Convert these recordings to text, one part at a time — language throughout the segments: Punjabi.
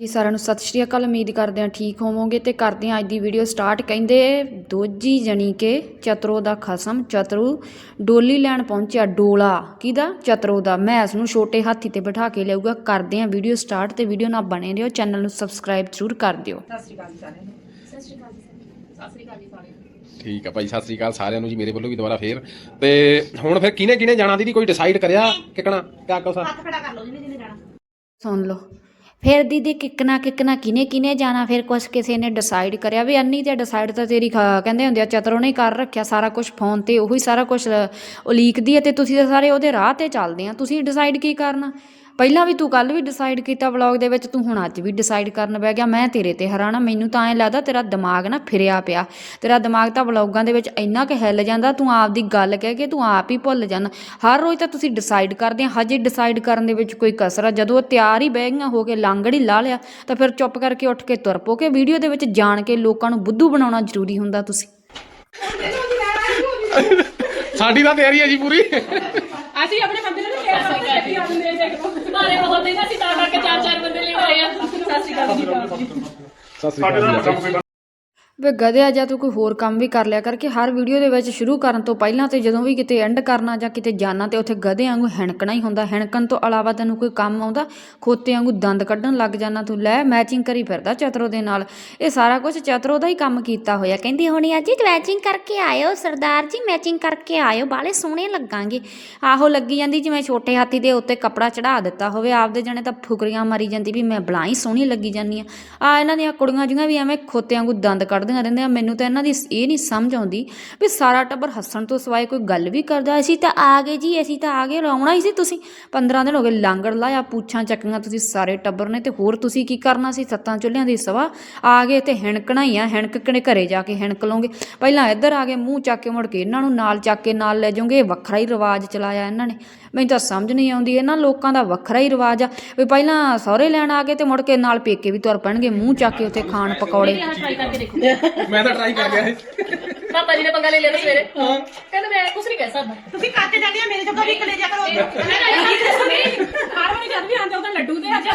ਜੀ ਸਾਰਿਆਂ ਨੂੰ ਸਤਿ ਸ਼੍ਰੀ ਅਕਾਲ ਉਮੀਦ ਕਰਦੇ ਹਾਂ ਠੀਕ ਹੋਵੋਗੇ ਤੇ ਕਰਦੇ ਹਾਂ ਅੱਜ ਦੀ ਵੀਡੀਓ ਸਟਾਰਟ ਕਹਿੰਦੇ ਦੋਜੀ ਜਣੀ ਕੇ ਚਤਰੋ ਦਾ ਖਸਮ ਚਤਰੂ ਡੋਲੀ ਲੈਣ ਪਹੁੰਚਿਆ ਡੋਲਾ। ਕਿਹਦਾ? ਚਤਰੋ ਦਾ। ਮੈਂ ਇਸ ਨੂੰ ਛੋਟੇ ਹਾਥੀ ਤੇ ਬਿਠਾ ਕੇ ਲਿਆਊਗਾ। ਕਰਦੇ ਹਾਂ ਵੀਡੀਓ ਸਟਾਰਟ ਤੇ ਵੀਡੀਓ ਨਾਲ ਬਣੇ ਰਹੋ। ਚੈਨਲ ਨੂੰ ਸਬਸਕ੍ਰਾਈਬ ਜ਼ਰੂਰ ਕਰ ਦਿਓ। ਠੀਕ ਆ ਭਾਈ ਸਤਿ ਸ੍ਰੀ ਅਕਾਲ ਸਾਰਿਆਂ ਨੂੰ ਜੀ। ਮੇਰੇ ਵੱਲੋਂ ਵੀ ਦੁਬਾਰਾ ਫੇਰ। ਤੇ ਹੁਣ ਫਿਰ ਕਿਹਨੇ ਕਿਹਨੇ ਜਾਣਾ? ਦੀਦੀ ਕੋਈ ਡਿਸਾਈਡ ਕਰਿਆ? ਕਿਕਣਾ? ਕਿਆ ਕੋ ਸਾ? ਸੁਣ ਲਓ। ਫਿਰ ਦੀਦੀ ਕਿੱਕਣਾ ਕਿੱਕਣਾ ਕਿਨੇ ਕਿਨੇ ਜਾਣਾ, ਫਿਰ ਕੁਛ ਕਿਸੇ ਨੇ ਡਿਸਾਈਡ ਕਰਿਆ ਵੀ ਅੰਨੀ ਤੇ ਡਿਸਾਈਡ ਤਾਂ ਤੇਰੀ ਖ- ਕਹਿੰਦੇ ਹੁੰਦੇ ਆ ਚਤਰੋ ਨੇ ਕਰ ਰੱਖਿਆ ਸਾਰਾ ਕੁਝ ਫੋਨ ਤੇ, ਉਹੀ ਸਾਰਾ ਕੁਝ ਉਲੀਕਦੀ ਹੈ ਤੇ ਤੁਸੀਂ ਤਾਂ ਸਾਰੇ ਉਹਦੇ ਰਾਹ ਤੇ ਚੱਲਦੇ ਆ, ਤੁਸੀਂ ਡਿਸਾਈਡ ਕੀ ਕਰਨਾ? ਪਹਿਲਾਂ ਵੀ ਤੂੰ ਕੱਲ ਵੀ ਡਿਸਾਈਡ ਕੀਤਾ ਵਲੌਗ ਦੇ ਵਿੱਚ ਤੂੰ ਹੁਣ ਅੱਜ ਵੀ ਡਿਸਾਈਡ ਕਰਨ ਬਹਿ ਗਿਆ ਮੈਂ ਤੇਰੇ ਤੇ ਹੈਰਾਨ ਮੈਨੂੰ ਤਾਂ ਐਂ ਲੱਗਦਾ ਤੇਰਾ ਦਿਮਾਗ ਨਾ ਫਿਰਿਆ ਪਿਆ। ਤੇਰਾ ਦਿਮਾਗ ਤਾਂ ਵਲੌਗਾਂ ਦੇ ਵਿੱਚ ਇੰਨਾ ਕਿ ਹਿੱਲ ਜਾਂਦਾ ਤੂੰ ਆਪ ਦੀ ਗੱਲ ਕਹਿ ਕੇ ਤੂੰ ਆਪ ਹੀ ਭੁੱਲ ਜਾਂਦਾ ਹਰ ਰੋਜ਼ ਤਾਂ ਤੁਸੀਂ ਡਿਸਾਈਡ ਕਰਦੇ ਆ ਹਜੇ ਡਿਸਾਈਡ ਕਰਨ ਦੇ ਵਿੱਚ ਕੋਈ ਕਸਰ ਆ ਜਦੋਂ ਉਹ ਤਿਆਰ ਹੀ ਬਹਿ ਗਈਆਂ ਹੋ ਕੇ ਲਾਂਗੜੀ ਲਾ ਲਿਆ ਤਾਂ ਫਿਰ ਚੁੱਪ ਕਰਕੇ ਉੱਠ ਕੇ ਤੁਰ ਪੋ ਕੇ ਵੀਡੀਓ ਦੇ ਵਿੱਚ ਜਾਣ ਕੇ ਲੋਕਾਂ ਨੂੰ ਬੁੱਧੂ ਬਣਾਉਣਾ ਜ਼ਰੂਰੀ ਹੁੰਦਾ ਤੁਸੀਂ। ਸਾਡੀ ਤਾਂ ਤਿਆਰੀ ਹੈ ਜੀ ਪੂਰੀ। ਅਸੀਂ ਆਪਣੇ ਬੰਦੇ ਨੂੰ ਸੀ ਮਾਰੇ ਬਹੁਤ ਨਹੀਂ ਅਸੀਂ ਤਾਂ ਕਰਕੇ ਚਾਰ ਚਾਰ ਬੰਦੇ ਲੈ ਆਏ ਆ। ਸਤਿ ਸ਼੍ਰੀ ਅਕਾਲ ਜੀ। ਸਤਿ ਸ੍ਰੀ ਅਕਾਲ ਵੇ ਗਧਿਆ, ਜਾਂ ਤੂੰ ਕੋਈ ਹੋਰ ਕੰਮ ਵੀ ਕਰ ਲਿਆ ਕਰਕੇ ਹਰ ਵੀਡੀਓ ਦੇ ਵਿੱਚ ਸ਼ੁਰੂ ਕਰਨ ਤੋਂ ਪਹਿਲਾਂ ਤੇ ਜਦੋਂ ਵੀ ਕਿਤੇ ਐਂਡ ਕਰਨਾ ਜਾਂ ਕਿਤੇ ਜਾਣਾ ਤੇ ਉੱਥੇ ਗਧੇ ਵਾਂਗੂ ਹੈਣਕਣਾ ਹੀ ਹੁੰਦਾ। ਹੈਣਕਣ ਤੋਂ ਇਲਾਵਾ ਤੈਨੂੰ ਕੋਈ ਕੰਮ ਆਉਂਦਾ, ਖੋਤੇ ਵਾਂਗੂ ਦੰਦ ਕੱਢਣ ਲੱਗ ਜਾਣਾ ਤੂੰ। ਲੈ ਮੈਚਿੰਗ ਕਰੀ ਫਿਰਦਾ ਚਤਰੋ ਦੇ ਨਾਲ। ਇਹ ਸਾਰਾ ਕੁਝ ਚਤਰੋ ਦਾ ਹੀ ਕੰਮ ਕੀਤਾ ਹੋਇਆ। ਕਹਿੰਦੀ, ਹੋਣੀ ਅੱਜ ਮੈਚਿੰਗ ਕਰਕੇ ਆਇਓ, ਸਰਦਾਰ ਜੀ ਮੈਚਿੰਗ ਕਰਕੇ ਆਇਓ ਬਾਲੇ ਸੋਹਣੇ ਲੱਗਾਂਗੇ। ਆਹੋ, ਲੱਗੀ ਜਾਂਦੀ ਜਿਵੇਂ ਛੋਟੇ ਹਾਥੀ ਦੇ ਉੱਤੇ ਕੱਪੜਾ ਚੜਾ ਦਿੱਤਾ ਹੋਵੇ। ਆਪਦੇ ਜਣੇ ਤਾਂ ਫੁਕਰੀਆਂ ਮਾਰੀ ਜਾਂਦੀ ਵੀ ਮੈਂ ਬਲਾਈ ਸੋਹਣੀ ਲੱਗੀ ਜਾਂਦੀ ਆ ਆ, ਇਹਨਾਂ ਦੀਆਂ ਕੁੜੀਆਂ ਜਿਹੀਆਂ ਵੀ ਐਵੇਂ ਖੋਤੇ ਵਾਂਗੂ ਦੰਦ ਕੱਢ ਕੱਢਦੀਆਂ ਰਹਿੰਦੀਆਂ, ਮੈਨੂੰ ਤਾਂ ਇਹਨਾਂ ਦੀ ਇਹ ਨਹੀਂ ਸਮਝ ਆਉਂਦੀ ਵੀ ਸਾਰਾ ਟੱਬਰ ਹੱਸਣ ਤੋਂ ਸਿਵਾਏ ਕੋਈ ਗੱਲ ਵੀ ਕਰਦਾ। ਅਸੀਂ ਤਾਂ ਆ ਗਏ ਜੀ, ਅਸੀਂ ਤਾਂ ਆ ਗਏ ਲਾਉਣਾ ਹੀ ਸੀ ਤੁਸੀਂ। 15 ਦਿਨ ਹੋ ਗਏ ਲਾਂਗੜ ਲਾਇਆ, ਪੂਛਾਂ ਚੱਕੀਆਂ ਤੁਸੀਂ ਸਾਰੇ ਟੱਬਰ ਨੇ ਤੇ ਹੋਰ ਤੁਸੀਂ ਕੀ ਕਰਨਾ ਸੀ? ਸੱਤਾਂ ਚੁੱਲ੍ਹਿਆਂ ਦੀ ਸਵਾ ਆ ਗਏ ਤੇ ਹਿਣਕਣਾ ਹੀ ਆ, ਹਿਣਕ ਕਣੇ ਘਰੇ ਜਾ ਕੇ ਹਿਣਕ ਲਓਗੇ ਪਹਿਲਾਂ ਇੱਧਰ ਆ ਗਏ, ਮੂੰਹ ਚੱਕ ਕੇ ਮੁੜ ਕੇ ਇਹਨਾਂ ਨੂੰ ਨਾਲ ਚੱਕ ਕੇ ਨਾਲ ਲੈ ਜਾਓਗੇ, ਵੱਖਰਾ ਹੀ ਰਿਵਾਜ ਚਲਾਇਆ ਇਹਨਾਂ ਨੇ। ਮੈਨੂੰ ਤਾਂ ਸਮਝ ਨਹੀਂ ਆਉਂਦੀ ਇਹਨਾਂ ਲੋਕਾਂ ਦਾ ਵੱਖਰਾ ਹੀ ਰਿਵਾਜ ਆ ਵੀ ਪਹਿਲਾਂ ਸਹੁਰੇ ਲੈਣ ਆ ਗਏ ਤੇ ਮੁੜ ਕੇ ਨਾਲ ਪੇਕੇ ਵੀ ਤੁਰ ਪੈਣਗੇ ਮੂੰਹ ਚੱਕ ਕੇ ਉੱਥੇ ਖਾਣ ਪਕੌੜੇ ਟਰਾਈ ਕਰਕੇ ਦੇਖੋ ਮੈਂ ਤਾਂ ਟਰਾਈ ਕਰ ਗਿਆ ਪਾਪਾ ਜੀ ਨੇ ਪੰਗਾ ਲੈ ਲਿਆ ਸੀ ਸਵੇਰੇ ਕਹਿੰਦੇ ਮੈਂ ਕੁਝ ਨਹੀਂ ਕਹਿ ਸਕਦਾ ਤੁਸੀਂ ਕੱਟ ਜਾਂਦੇ ਆ ਮੇਰੇ ਜੋਗਾ ਵੀ ਕਲੇ ਜਾ ਕਰੋ ਹਰ ਵਾਰੀ ਜਦ ਵੀ ਆਉਂਦੇ ਉਹਦਾ ਲੱਡੂ ਦੇ ਅੱਜ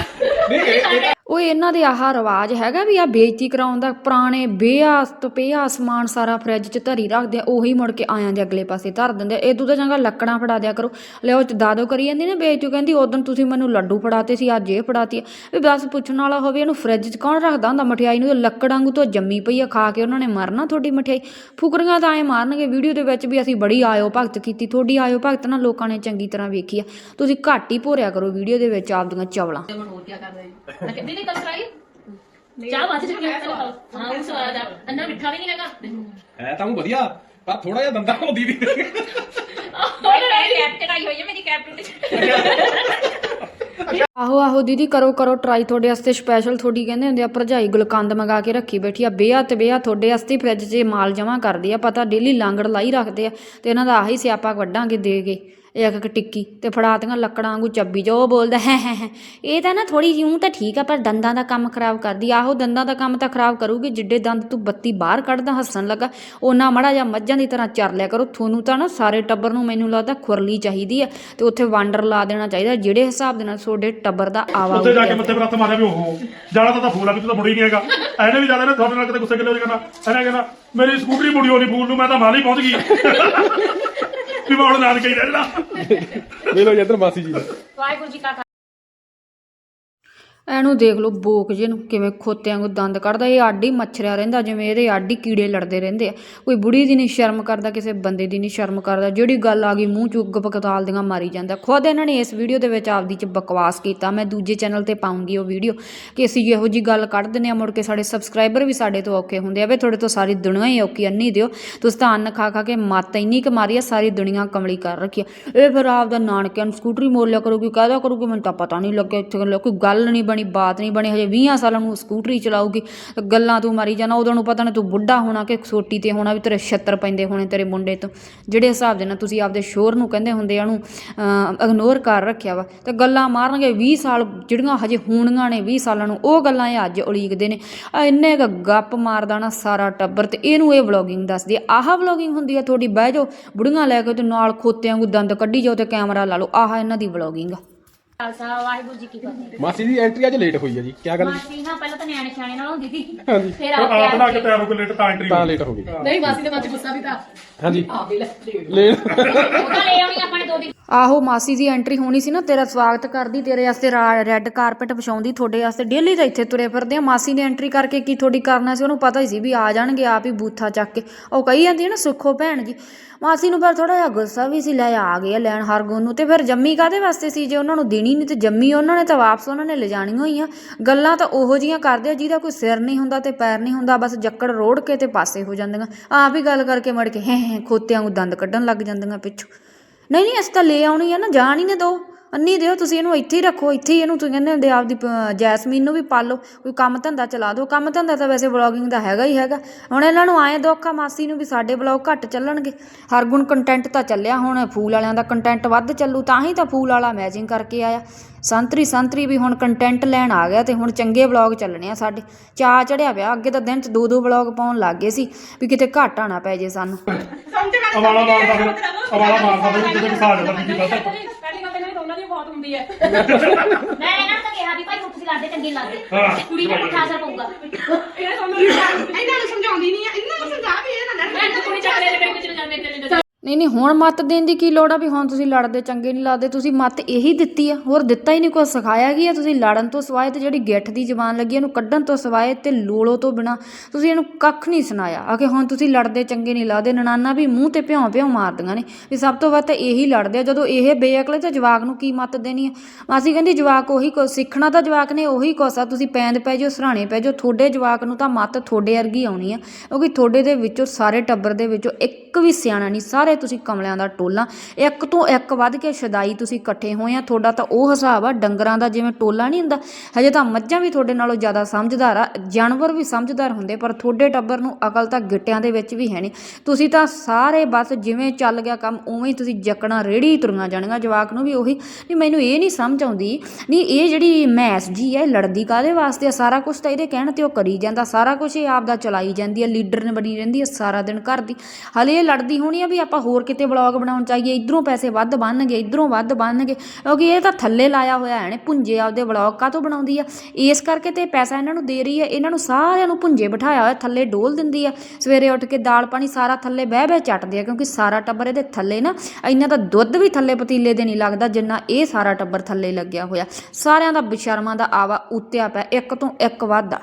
ਨਹੀਂ ਇਹ- ਇਹ ਉਹ ਇਹਨਾਂ ਦੇ ਆਹ ਰਿਵਾਜ ਹੈਗਾ ਵੀ ਆ ਬੇਇੱਜ਼ਤੀ ਕਰਾਉਣ ਦਾ ਪੁਰਾਣੇ ਬੇਆਸ ਤੋਂ ਤਪਿਆ ਸਮਾਨ ਸਾਰਾ ਫਰਿੱਜ 'ਚ ਧਰੀ ਰੱਖਦੇ ਆ, ਉਹੀ ਮੁੜ ਕੇ ਆਇਆਂ ਦੇ ਅਗਲੇ ਪਾਸੇ, ਧਰ ਦਿੰਦੇ ਆ। ਇਹ ਤਾਂ ਚੰਗਾ ਲੱਕੜਾਂ ਫੜਾ ਦਿਆ ਕਰੋ। ਲਿਓ ਚ ਦਾਦੋ ਕਰੀ ਜਾਂਦੀ ਨਾ ਬੇਇੱਜ਼ਤੀ ਕਹਿੰਦੀ ਉਦੋਂ ਤੁਸੀਂ ਮੈਨੂੰ ਲੱਡੂ ਫੜਾਤੇ ਸੀ, ਅੱਜ ਇਹ ਫੜਾਤੀ ਆ। ਵੀ ਬਸ ਪੁੱਛਣ ਵਾਲਾ ਹੋਵੇ, ਇਹਨੂੰ ਫਰਿੱਜ 'ਚ ਕੌਣ ਰੱਖਦਾ ਹੁੰਦਾ? ਮਠਿਆਈ ਨੂੰ ਇਹ ਲੱਕੜਾਂ ਵਾਂਗੂ ਤੋਂ ਜੰਮੀ ਪਈ ਆ, ਖਾ ਕੇ ਉਹਨਾਂ ਨੇ ਮਰਨਾ ਤੁਹਾਡੀ ਮਠਿਆਈ। ਫੁਕਰੀਆਂ ਤਾਂ ਐ ਮਾਰਨਗੇ ਵੀਡੀਓ ਦੇ ਵਿੱਚ ਵੀ ਅਸੀਂ ਬੜੀ ਆਇਓ ਭਗਤ ਕੀਤੀ, ਤੁਹਾਡੀ ਆਇਓ ਭਗਤ ਨਾ ਲੋਕਾਂ ਨੇ ਚੰਗੀ ਤਰ੍ਹਾਂ ਵੇਖੀ ਆ। ਤੁਸੀਂ ਘੱਟ ਹੀ ਭੋਰਿਆ ਕਰੋ ਵੀਡੀਓ ਦੇ ਵਿੱਚ ਆਪਦੀਆਂ ਚਵਲਾਂ। ਕਰਾਈ ਚਾਹ ਹਾਂ ਉਹ ਸਵਾਦ ਆ ਅੰਨਾ ਮਿੱਠਾ ਵੀ ਨਹੀਂ ਹੈਗਾ ਹੈ ਤਾਂ ਉਹ ਵਧੀਆ ਪਰ ਥੋੜਾ ਜਿਹਾ ਦੰਦਾ ਹੁੰਦੀ ਦੀ ਉਹਨੇ ਕੈਪ ਚੜਾਈ ਹੋਈ ਹੈ ਮੇਰੀ ਕੈਪ ਟੁੱਟੀ ਆਹੋ ਆਹੋ ਦੀਦੀ ਕਰੋ ਕਰੋ ਟਰਾਈ ਤੁਹਾਡੇ ਵਾਸਤੇ ਸਪੈਸ਼ਲ ਤੁਹਾਡੀ ਕਹਿੰਦੇ ਹੁੰਦੇ ਆ ਭਰਜਾਈ ਗੁਲਕੰਦ ਮੰਗਾ ਕੇ ਰੱਖੀ ਬੈਠੀ ਆ ਬੇਆ ਤੇ ਬੇਆ ਤੁਹਾਡੇ ਵਾਸਤੇ ਫ੍ਰਿਜ 'ਚ ਮਾਲ ਜਮਾ ਕਰਦੀ ਆ ਪਤਾ ਡੇਲੀ ਲਾਂਗੜ ਲਾਈ ਰੱਖਦੇ ਆ ਤੇ ਇਹਨਾਂ ਦਾ ਆਹੀ ਸਿਆਪਾ ਕੱਢਾਂਗੇ ਦੇ ਕੇ ਇੱਕ ਇੱਕ ਟਿੱਕੀ ਤੇ ਫੜਾਤੀਆਂ ਲੱਕੜਾਂ ਵਾਂਗੂ ਚੱਬੀ ਜੋ ਉਹ ਬੋਲਦਾ ਹੈ ਹੈ ਹੈ। ਇਹ ਤਾਂ ਨਾ ਥੋੜੀ ਜਿਹੀ ਤਾਂ ਠੀਕ ਆ ਪਰ ਦੰਦਾਂ ਦਾ ਕੰਮ ਖਰਾਬ ਕਰਦੀ। ਆਹੋ ਦੰਦਾਂ ਦਾ ਕੰਮ ਤਾਂ ਖਰਾਬ ਕਰੂਗੀ ਜਿੱਡੇ ਦੰਦ ਤੂੰ ਬੱਤੀ ਬਾਹਰ ਕੱਢਦਾ ਹੱਸਣ ਲੱਗਾ ਉਹਨਾਂ ਮਾੜਾ ਜਿਹਾ ਮੱਝਾਂ ਦੀ ਤਰ੍ਹਾਂ ਚਰ ਲਿਆ ਕਰੋ। ਤੁਹਾਨੂੰ ਤਾਂ ਨਾ ਸਾਰੇ ਟੱਬਰ ਨੂੰ ਮੈਨੂੰ ਲੱਗਦਾ ਖੁਰਲੀ ਚਾਹੀਦੀ ਆ ਤੇ ਉੱਥੇ ਵਾਂਡਰ ਲਾ ਦੇਣਾ ਚਾਹੀਦਾ ਜਿਹੜੇ ਹਿਸਾਬ ਦੇ ਨਾਲ ਤੁਹਾਡੇ ਟੱਬਰ ਦਾ ਆਵਾ ਉੱਥੇ ਜਾ ਕੇ ਮੱਥੇ ਪਰ ਹੱਥ ਮਾਰਿਆ ਵੀ ਉਹ ਜਾਣਾ ਤਾਂ ਤਾਂ ਫੂਲ ਆ ਵੀ ਤੂੰ ਤਾਂ ਮੁੜੀ ਨਹੀਂ ਹੈਗਾ। ਐਨੇ ਵੀ ਜਾਣਾ ਨਾ ਤੁਹਾਡੇ ਨਾਲ ਕਿਤੇ ਗੁੱਸੇ ਗਿਲੇ ਹੋ ਜਾਣਾ। ਇਹਨੇ ਕਹਿੰਦਾ ਮੇਰੀ ਸਕੂਟਰੀ ਮੁੜੀ ਹੋਣੀ ਫੂਲ ਨੂੰ ਮੈਂ ਤਾਂ ਮਾਲੀ ਪਹੁੰਚ ਗਈ। ਵੀ ਮੈਂ ਹੁਣ ਨਾਨਕੇ ਹੀ ਰਹਿ ਜਾਣਾ ਲੋ ਜੀ ਇੱਧਰ ਮਾਸੀ ਜੀ ਦਾ। ਵਾਹਿਗੁਰੂ ਜੀ ਕਾ ਇਹਨੂੰ ਦੇਖ ਲਓ ਬੋਕ ਜੇ ਨੂੰ, ਕਿਵੇਂ ਖੋਤਿਆਂ ਨੂੰ ਦੰਦ ਕੱਢਦਾ, ਇਹ ਆਡੀ ਮੱਛਰਿਆ ਰਹਿੰਦਾ, ਜਿਵੇਂ ਇਹਦੇ ਆਡੀ ਕੀੜੇ ਲੜਦੇ ਰਹਿੰਦੇ ਆ। ਕੋਈ ਬੁੜੀ ਦੀ ਨਹੀਂ ਸ਼ਰਮ ਕਰਦਾ, ਕਿਸੇ ਬੰਦੇ ਦੀ ਨਹੀਂ ਸ਼ਰਮ ਕਰਦਾ, ਜਿਹੜੀ ਗੱਲ ਆ ਗਈ ਮੂੰਹ ਚੁੱਗ ਉੱਗ ਪਕਤਾਲ ਦੀਆਂ ਮਾਰੀ ਜਾਂਦਾ। ਖੁਦ ਇਹਨਾਂ ਨੇ ਇਸ ਵੀਡੀਓ ਦੇ ਵਿੱਚ ਆਪਦੀ ਚ ਬਕਵਾਸ ਕੀਤਾ, ਮੈਂ ਦੂਜੇ ਚੈਨਲ ਤੇ ਪਾਉਂਗੀ ਉਹ ਵੀਡੀਓ, ਕਿ ਅਸੀਂ ਇਹੋ ਜੀ ਗੱਲ ਕੱਢ ਦਿੰਦੇ ਆ ਮੁੜ ਕੇ ਸਾਡੇ ਸਬਸਕ੍ਰਾਈਬਰ ਵੀ ਸਾਡੇ ਤੋਂ ਔਖੇ ਹੁੰਦੇ ਆ। ਵੇ ਤੁਹਾਡੇ ਤੋਂ ਸਾਰੀ ਦੁਨੀਆ ਹੀ ਔਖੀ ਅੰਨੀ ਦਿਓ। ਤੁਸੀਂ ਤਾਂ ਅੰਨ ਖਾ ਖਾ ਕੇ ਮੱਤ ਇੰਨੀ ਕੁ ਮਾਰੀ ਆ, ਸਾਰੀ ਦੁਨੀਆ ਕਮਲੀ ਕਰ ਰੱਖੀ ਆ। ਇਹ ਫਿਰ ਆਪਦਾ ਨਾਨਕਿਆਂ ਨੂੰ ਸਕੂਟਰੀ ਮੋੜ ਲਿਆ ਕਰੂਗੀ, ਕਾਹਦਾ ਕਰੂਗੀ, ਮੈਨੂੰ ਤਾਂ ਪਤਾ ਨਹੀਂ ਲੱਗਿਆ ਇੱਥੇ। ਕੋਈ ਗੱਲ ਨਹੀਂ ਬਣੀ, ਬਾਤ ਨਹੀਂ ਬਣੀ, ਹਜੇ 20 ਸਾਲਾਂ ਨੂੰ ਸਕੂਟਰੀ ਚਲਾਊਗੀ। ਗੱਲਾਂ ਤੂੰ ਮਾਰੀ ਜਾਣਾ, ਉਦੋਂ ਨੂੰ ਪਤਾ ਨਾ ਤੂੰ ਬੁੱਢਾ ਹੋਣਾ ਕਿ ਸੋਟੀ ਤੇ ਹੋਣਾ ਵੀ ਤੇਰੇ ਛੱਤਰ ਪੈਂਦੇ ਹੋਣੇ ਤੇਰੇ ਮੁੰਡੇ ਤੋਂ। ਜਿਹੜੇ ਹਿਸਾਬ ਦੇ ਨਾਲ ਤੁਸੀਂ ਆਪਦੇ ਸ਼ੋਰ ਨੂੰ ਕਹਿੰਦੇ ਹੁੰਦੇ ਆ, ਉਹਨੂੰ ਇਗਨੋਰ ਕਰ ਰੱਖਿਆ ਵਾ। ਤੇ ਗੱਲਾਂ ਮਾਰਨਗੇ 20 ਸਾਲ, ਜਿਹੜੀਆਂ ਹਜੇ ਹੋਣੀਆਂ ਨੇ 20 ਸਾਲਾਂ ਨੂੰ, ਉਹ ਗੱਲਾਂ ਇਹ ਅੱਜ ਉਲੀਕਦੇ ਨੇ। ਆ ਇੰਨੇ ਕੁ ਗੱਪ ਮਾਰਦਾ ਨਾ ਸਾਰਾ ਟੱਬਰ ਤੇ ਇਹਨੂੰ ਇਹ ਵਲੋਗਿੰਗ ਦੱਸਦੀ ਆਹ ਵਲੋਗਿੰਗ ਹੁੰਦੀ ਆ ਤੁਹਾਡੀ, ਬਹਿ ਜਾਓ, ਬੁੜੀਆਂ ਲੈ ਕੇ ਤੇ ਨਾਲ ਖੋਤਿਆਂ ਨੂੰ ਦੰਦ ਕੱਢੀ ਜਾਓ ਤੇ ਕੈਮਰਾ ਲਾ ਲਓ। ਆਹ ਇਹਨਾਂ ਦੀ ਵਲੋਗਿੰਗ ਆ। ਖਾਲਸਾ ਵਾਹਿਗੁਰੂ ਜੀ ਕੀ ਫਤਿਹ। ਮਾਸੀ ਦੀ ਐਂਟਰੀ ਅੱਜ ਲੇਟ ਹੋਈ ਹੈ ਜੀ ਕੀ ਗੱਲ? ਮਾਸੀ ਨਾ ਪਹਿਲਾਂ ਤਾਂ ਨਿਆਣੇ ਸਿਆਣੇ ਨਾਲ ਹੁੰਦੀ ਸੀ। ਹਾਂਜੀ। ਫਿਰ ਆਪ ਆਪ ਨਾ ਕੇ ਕੇ ਤਿਆਰ ਹੋ ਕੇ ਲੇਟ ਤਾਂ ਐਂਟਰੀ ਤਾਂ ਲੇਟ ਹੋ ਗਈ। ਨਹੀਂ ਮਾਸੀ ਦੇ ਮਨ ਚ ਗੁੱਸਾ ਵੀ ਤਾਂ ਹਾਂਜੀ। ਆ ਵੀ ਲੈ ਲੇਟ ਉਹਦਾ ਲੈ। ਆਉਣੀ ਆਪਾਂ ਨੇ ਦੋ ਦਿਨ। ਆਹੋ ਮਾਸੀ ਦੀ ਐਂਟਰੀ ਹੋਣੀ ਸੀ ਨਾ ਤੇਰਾ ਸਵਾਗਤ ਕਰਦੀ ਤੇਰੇ ਵਾਸਤੇ ਰੈੱਡ ਕਾਰਪਟ ਵਿਛਾਉਂਦੀ ਤੁਹਾਡੇ ਵਾਸਤੇ ਡੇਲੀ ਤਾਂ ਇੱਥੇ ਤੁਰੇ ਫਿਰਦੇ ਆ। ਮਾਸੀ ਨੇ ਐਂਟਰੀ ਕਰਕੇ ਕੀ ਤੁਹਾਡੀ ਕਰਨਾ ਸੀ ਉਹਨੂੰ ਪਤਾ ਹੀ ਸੀ ਵੀ ਆ ਜਾਣਗੇ ਆਪ ਹੀ ਬੂਥਾ ਚੱਕ ਕੇ। ਉਹ ਕਹੀ ਜਾਂਦੀ ਆ ਨਾ ਸੁੱਖੋ ਭੈਣ ਜੀ। ਮਾਸੀ ਨੂੰ ਪਰ ਥੋੜਾ ਜਿਹਾ ਗੁੱਸਾ ਵੀ ਸੀ ਲੈ ਆ ਗਏ ਆ ਲੈਣ ਹਰਗੁਣ ਨੂੰ। ਤੇ ਫਿਰ ਜੰਮੀ ਕਾਦੇ ਵਾਸਤੇ ਸੀ? ਜੇ ਉਹਨਾਂ ਨੂੰ ਦੇਣੀ ਨਹੀਂ ਤੇ ਜੰਮੀ ਉਹਨਾਂ ਨੇ ਤਾਂ ਵਾਪਸ ਉਹਨਾਂ ਨੇ ਲਿਜਾਣੀ ਹੋਈ ਆ ਗੱਲਾਂ ਤਾਂ ਉਹੋ ਜੀਆਂ ਕਰਦੇ ਆ ਜਿਹਦਾ ਕੋਈ ਸਿਰ ਨਹੀਂ ਹੁੰਦਾ ਤੇ ਪੈਰ ਨਹੀਂ ਹੁੰਦਾ ਬਸ ਜੱਕੜ ਰੋੜ ਕੇ ਤੇ ਪਾਸੇ ਹੋ ਜਾਂਦੀਆਂ। ਆਪ ਹੀ ਗੱਲ ਕਰਕੇ ਮੜ ਕੇ ਹੈ ਹੈ ਖੋਤਿਆਂ ਨੂੰ ਦੰਦ ਕੱਢਣ ਲੱਗ ਜਾਂਦੀਆਂ ਪਿੱਛੋਂ। ਨਹੀਂ ਨਹੀਂ, ਅਸੀਂ ਤਾਂ ਲੈ ਆਉਣੀ ਆ ਨਾ, ਜਾਣ ਹੀ ਨਾ ਦਿਓ। ਅੰਨੀ ਦਿਓ ਤੁਸੀਂ ਇਹਨੂੰ ਇੱਥੇ ਹੀ ਰੱਖੋ ਇੱਥੇ ਹੀ ਇਹਨੂੰ ਤੁਸੀਂ ਕਹਿੰਦੇ ਹੁੰਦੇ ਆਪਦੀ ਜੈਸਮੀਨ ਨੂੰ ਵੀ ਪਾਲੋ ਕੋਈ ਕੰਮ ਧੰਦਾ ਚਲਾ ਦਿਓ ਕੰਮ ਧੰਦਾ ਤਾਂ ਵੈਸੇ ਵਲੌਗਿੰਗ ਦਾ ਹੈਗਾ ਹੀ ਹੈਗਾ ਹੁਣ ਇਹਨਾਂ ਨੂੰ ਆਏ ਦੁੱਖ ਮਾਸੀ ਨੂੰ ਵੀ ਸਾਡੇ ਵਲੌਗ ਘੱਟ ਚੱਲਣਗੇ ਹਰਗੁਣ ਕੰਟੈਂਟ ਤਾਂ ਚੱਲਿਆ ਹੁਣ ਫੂਲ ਵਾਲਿਆਂ ਦਾ ਕੰਟੈਂਟ ਵੱਧ ਚੱਲੂ ਤਾਂ ਹੀ ਤਾਂ ਫੂਲ ਵਾਲਾ ਮੈਚਿੰਗ ਕਰਕੇ ਆਇਆ ਸੰਤਰੀ ਸੰਤਰੀ ਵੀ ਹੁਣ ਕੰਟੈਂਟ ਲੈਣ ਆ ਗਿਆ ਤੇ ਹੁਣ ਚੰਗੇ ਵਲੌਗ ਚੱਲਣੇ ਆ ਸਾਡੇ ਚਾ ਚੜਿਆ ਪਿਆ ਅੱਗੇ ਤਾਂ ਦਿਨ ਚ ਦੋ ਦੋ ਵਲੌਗ ਪਾਉਣ ਲੱਗ ਗਏ ਸੀ ਵੀ ਕਿਤੇ ਘਾਟਾ ਨਾ ਪੈ ਜੇ ਸਾਨੂੰ ਸਮਝ ਗੱਲ ਅਵਾਲਾ ਮਾਰਦਾ ਫਿਰ ਅਵਾਲਾ ਮਾਰਦਾ ਫਿਰ ਕਿਤੇ ਕਿਸਾ ਜਾਂਦਾ ਬੀਜੀ ਬਸ ਪਹਿਲੀ ਗੱਲ ਇਹਨਾਂ ਦੀ ਉਹਨਾਂ ਦੀ ਬਹੁਤ ਹੁੰਦੀ ਹੈ। ਮੈਂ ਇਹਨਾਂ ਨੂੰ ਤਾਂ ਕਿਹਾ ਵੀ ਭਾਈ ਹੁਣ ਤੁਸੀਂ ਲਾਦੇ ਚੰਗੇ ਨੀ ਲੱਗਦੇ। ਹਾਂ। ਕੁੜੀ ਦਾ ਪੁੱਠਾ ਅਸਰ ਪਊਗਾ। ਇਹ ਤੁਹਾਨੂੰ ਇਹਨਾਂ ਨੂੰ ਸਮਝਾਉਂਦੀ ਨਹੀਂ ਆ ਇਹਨਾਂ ਨੂੰ ਸਮਝਾ ਵੀ ਇਹ ਨਾ ਮੈਂ ਤਾਂ ਕੁੜੀ ਚੱਕ ਲੈ ਕੇ ਕੁਝ ਜਾਂਦੇ ਚਲੇ ਜਾਂਦੇ ਨਹੀਂ ਨਹੀਂ, ਹੁਣ ਮੱਤ ਦੇਣ ਦੀ ਕੀ ਲੋੜ ਆ ਵੀ ਹੁਣ ਤੁਸੀਂ ਲੜਦੇ ਚੰਗੇ ਨਹੀਂ ਲੱਗਦੇ, ਤੁਸੀਂ ਮੱਤ ਇਹੀ ਦਿੱਤੀ ਆ, ਹੋਰ ਦਿੱਤਾ ਹੀ ਨਹੀਂ ਕੁਛ, ਸਿਖਾਇਆ ਕੀ ਆ? ਤੁਸੀਂ ਲੜਨ ਤੋਂ ਸਿਵਾਏ ਤੇ ਜਿਹੜੀ ਗਿੱਠ ਦੀ ਜ਼ਬਾਨ ਲੱਗੀ ਇਹਨੂੰ ਕੱਢਣ ਤੋਂ ਸਿਵਾਏ ਤੇ ਲੋੜੋ ਤੋਂ ਬਿਨਾ ਤੁਸੀਂ ਇਹਨੂੰ ਕੱਖ ਨਹੀਂ ਸੁਣਾਇਆ। ਆ ਕਿ ਹੁਣ ਤੁਸੀਂ ਲੜਦੇ ਚੰਗੇ ਨਹੀਂ ਲੱਗਦੇ, ਨਨਾਨਾ ਵੀ ਮੂੰਹ ਤੇ ਭਿਉਂ ਭਿਉਂ ਮਾਰਦੀਆਂ ਨੇ। ਵੀ ਸਭ ਤੋਂ ਵੱਧ ਤਾਂ ਇਹੀ ਲੜਦੇ ਆ, ਜਦੋਂ ਇਹ ਬੇਅਕਲੇ ਤੇ ਜਵਾਕ ਨੂੰ ਕੀ ਮੱਤ ਦੇਣੀ ਆ? ਮਾਸੀ ਕਹਿੰਦੀ ਜਵਾਕ ਉਹੀ ਕੁਛ, ਸਿੱਖਣਾ ਤਾਂ ਜਵਾਕ ਨੇ ਉਹੀ ਕੁਛ ਆ, ਤੁਸੀਂ ਪੈਂਦ ਪੈ ਜਾਓ, ਸਰਾਣੇ ਪੈ ਜਾਓ, ਤੁਹਾਡੇ ਜਵਾਕ ਨੂੰ ਤਾਂ ਮੱਤ ਤੁਹਾਡੇ ਵਰਗੀ ਆਉਣੀ ਆ, ਕਿਉਂਕਿ ਤੁਹਾਡੇ ਦੇ ਵਿੱਚੋਂ, ਸਾਰੇ ਟੱਬਰ ਦੇ ਵਿੱਚੋਂ ਇੱਕ ਵੀ ਸਿਆਣਾ ਨਹੀਂ, ਸਾਰੇ ਤੁਸੀਂ ਕਮਲਿਆਂ ਦਾ ਟੋਲਾ। ਇੱਕ ਤੋਂ ਇੱਕ ਵੱਧ ਕੇ ਸ਼ਦਾਈ ਤੁਸੀਂ ਇਕੱਠੇ ਹੋਏ ਆ। ਤੁਹਾਡਾ ਤਾਂ ਉਹ ਹਿਸਾਬ ਆ, ਡੰਗਰਾਂ ਦਾ ਜਿਵੇਂ ਟੋਲਾ ਨਹੀਂ ਹੁੰਦਾ, ਹਜੇ ਤਾਂ ਮੱਝਾਂ ਵੀ ਤੁਹਾਡੇ ਨਾਲੋਂ ਜ਼ਿਆਦਾ ਸਮਝਦਾਰ ਆ। ਜਾਨਵਰ ਵੀ ਸਮਝਦਾਰ ਹੁੰਦੇ, ਪਰ ਤੁਹਾਡੇ ਟੱਬਰ ਨੂੰ ਅਕਲ ਤਾਂ ਗਿੱਟਿਆਂ ਦੇ ਵਿੱਚ ਵੀ ਹੈ ਨਹੀਂ। ਤੁਸੀਂ ਤਾਂ ਸਾਰੇ ਬਸ ਜਿਵੇਂ ਚੱਲ ਗਿਆ ਕੰਮ, ਉਵੇਂ ਹੀ ਤੁਸੀਂ ਜੱਕਣਾ ਰੇੜੀ ਤੁਰੀਆਂ ਜਾਣੀਆਂ, ਜਵਾਕ ਨੂੰ ਵੀ ਉਹੀ। ਨਹੀਂ, ਮੈਨੂੰ ਇਹ ਨਹੀਂ ਸਮਝ ਆਉਂਦੀ, ਨਹੀਂ, ਇਹ ਜਿਹੜੀ ਮੈਸ ਜੀ ਹੈ ਇਹ ਲੜਦੀ ਕਾਦੇ ਵਾਸਤੇ ਆ? ਸਾਰਾ ਕੁਝ ਤਾਂ ਇਹਦੇ ਕਹਿਣ ਤੇ ਉਹ ਕਰੀ ਜਾਂਦਾ, ਸਾਰਾ ਕੁਝ ਇਹ ਆਪਦਾ ਚਲਾਈ ਜਾਂਦੀ ਹੈ ਲੀਡਰ ਨੇ ਬਣੀ ਰਹਿੰਦੀ ਹੈ ਸਾਰਾ ਦਿਨ ਘਰ ਦੀ। ਹਲੇ ਇਹ ਲੜਦੀ ਹੋਣੀ ਆ ਵੀ ਆਪਾਂ ਹੋਰ ਕਿਤੇ ਵਲੌਗ ਬਣਾਉਣ ਚਾਹੀਏ, ਇਧਰੋਂ ਪੈਸੇ ਵੱਧ ਬਣਨਗੇ, ਇਧਰੋਂ ਵੱਧ ਬਣਨਗੇ, ਕਿਉਂਕਿ ਇਹ ਤਾਂ ਥੱਲੇ ਲਾਇਆ ਹੋਇਆ ਹੈ ਨੇ ਪੁੰਜੇ ਆਪਦੇ ਵਲੌਗ ਕਾਹਤੋਂ ਬਣਾਉਂਦੀ ਆ? ਇਸ ਕਰਕੇ ਤੇ ਪੈਸਾ ਇਹਨਾਂ ਨੂੰ ਦੇ ਰਹੀ ਹੈ, ਇਹਨਾਂ ਨੂੰ ਸਾਰਿਆਂ ਨੂੰ ਪੁੰਜੇ ਬਿਠਾਇਆ ਹੋਇਆ, ਥੱਲੇ ਡੋਲ ਦਿੰਦੀ ਆ। ਸਵੇਰੇ ਉੱਠ ਕੇ ਦਾਲ ਪਾਣੀ ਸਾਰਾ ਥੱਲੇ ਬਹਿ ਬਹਿ ਚੱਟਦੇ ਆ, ਕਿਉਂਕਿ ਸਾਰਾ ਟੱਬਰ ਇਹਦੇ ਥੱਲੇ ਨਾ, ਇੰਨਾ ਤਾਂ ਦੁੱਧ ਵੀ ਥੱਲੇ ਪਤੀਲੇ ਦੇ ਨਹੀਂ ਲੱਗਦਾ ਜਿੰਨਾ ਇਹ ਸਾਰਾ ਟੱਬਰ ਥੱਲੇ ਲੱਗਿਆ ਹੋਇਆ। ਸਾਰਿਆਂ ਦਾ ਬਸ਼ਰਮਾਂ ਦਾ ਆਵਾ ਉੱਤਿਆ ਪਿਆ, ਇੱਕ ਤੋਂ ਇੱਕ ਵੱਧ। ਆ